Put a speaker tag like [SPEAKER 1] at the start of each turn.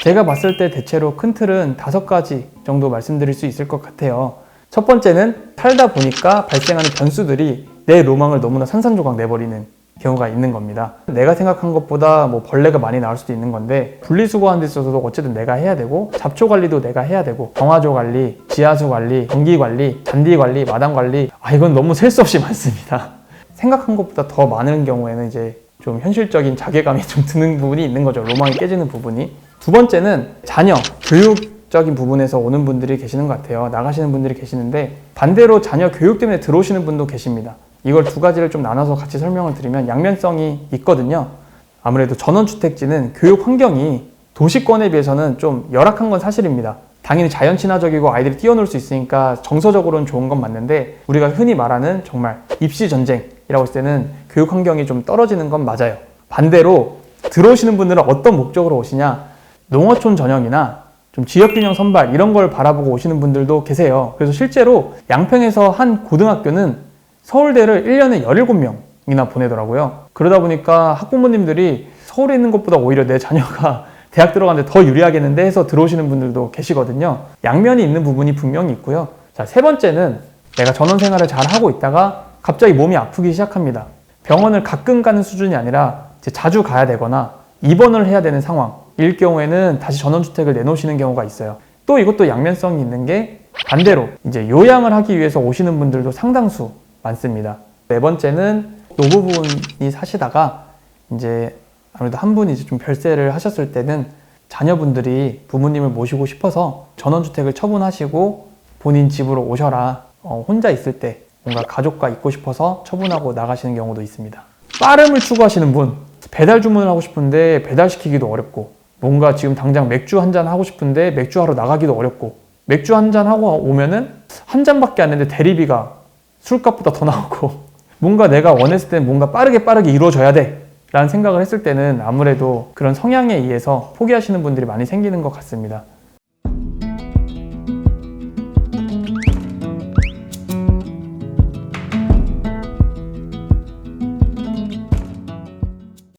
[SPEAKER 1] 제가 봤을 때 대체로 큰 틀은 다섯 가지 정도 말씀드릴 수 있을 것 같아요. 첫 번째는 살다 보니까 발생하는 변수들이 내 로망을 너무나 산산조각 내버리는 경우가 있는 겁니다. 내가 생각한 것보다 뭐 벌레가 많이 나올 수도 있는 건데 분리수거하는 데 있어서도 어쨌든 내가 해야 되고 잡초 관리도 내가 해야 되고 정화조 관리, 지하수 관리, 전기 관리, 잔디 관리, 마당 관리 아 이건 너무 셀 수 없이 많습니다. 생각한 것보다 더 많은 경우에는 이제 좀 현실적인 자괴감이 좀 드는 부분이 있는 거죠. 로망이 깨지는 부분이. 두 번째는 자녀, 교육적인 부분에서 오는 분들이 계시는 것 같아요. 나가시는 분들이 계시는데 반대로 자녀 교육 때문에 들어오시는 분도 계십니다. 이걸 두 가지를 좀 나눠서 같이 설명을 드리면 양면성이 있거든요. 아무래도 전원주택지는 교육 환경이 도시권에 비해서는 좀 열악한 건 사실입니다. 당연히 자연 친화적이고 아이들이 뛰어놀 수 있으니까 정서적으로는 좋은 건 맞는데 우리가 흔히 말하는 정말 입시 전쟁 이라고 했을 때는 교육 환경이 좀 떨어지는 건 맞아요. 반대로 들어오시는 분들은 어떤 목적으로 오시냐? 농어촌 전형이나 좀 지역균형 선발 이런 걸 바라보고 오시는 분들도 계세요. 그래서 실제로 양평에서 한 고등학교는 서울대를 1년에 17명이나 보내더라고요. 그러다 보니까 학부모님들이 서울에 있는 것보다 오히려 내 자녀가 대학 들어가는데 더 유리하겠는데 해서 들어오시는 분들도 계시거든요. 양면이 있는 부분이 분명히 있고요. 자, 세 번째는 내가 전원 생활을 잘 하고 있다가 갑자기 몸이 아프기 시작합니다. 병원을 가끔 가는 수준이 아니라 자주 가야 되거나 입원을 해야 되는 상황일 경우에는 다시 전원주택을 내놓으시는 경우가 있어요. 또 이것도 양면성이 있는 게 반대로 이제 요양을 하기 위해서 오시는 분들도 상당수 많습니다. 네 번째는 노부부분이 사시다가 이제 아무래도 한 분이 이제 좀 별세를 하셨을 때는 자녀분들이 부모님을 모시고 싶어서 전원주택을 처분하시고 본인 집으로 오셔라. 어, 혼자 있을 때 뭔가 가족과 있고 싶어서 처분하고 나가시는 경우도 있습니다. 빠름을 추구하시는 분, 배달 주문을 하고 싶은데 배달시키기도 어렵고, 뭔가 지금 당장 맥주 한 잔 하고 싶은데 맥주 하러 나가기도 어렵고, 맥주 한 잔 하고 오면은 한 잔밖에 안 했는데 대리비가 술값보다 더 나오고, 뭔가 내가 원했을 때 뭔가 빠르게 빠르게 이루어져야 돼. 라는 생각을 했을 때는 아무래도 그런 성향에 의해서 포기하시는 분들이 많이 생기는 것 같습니다.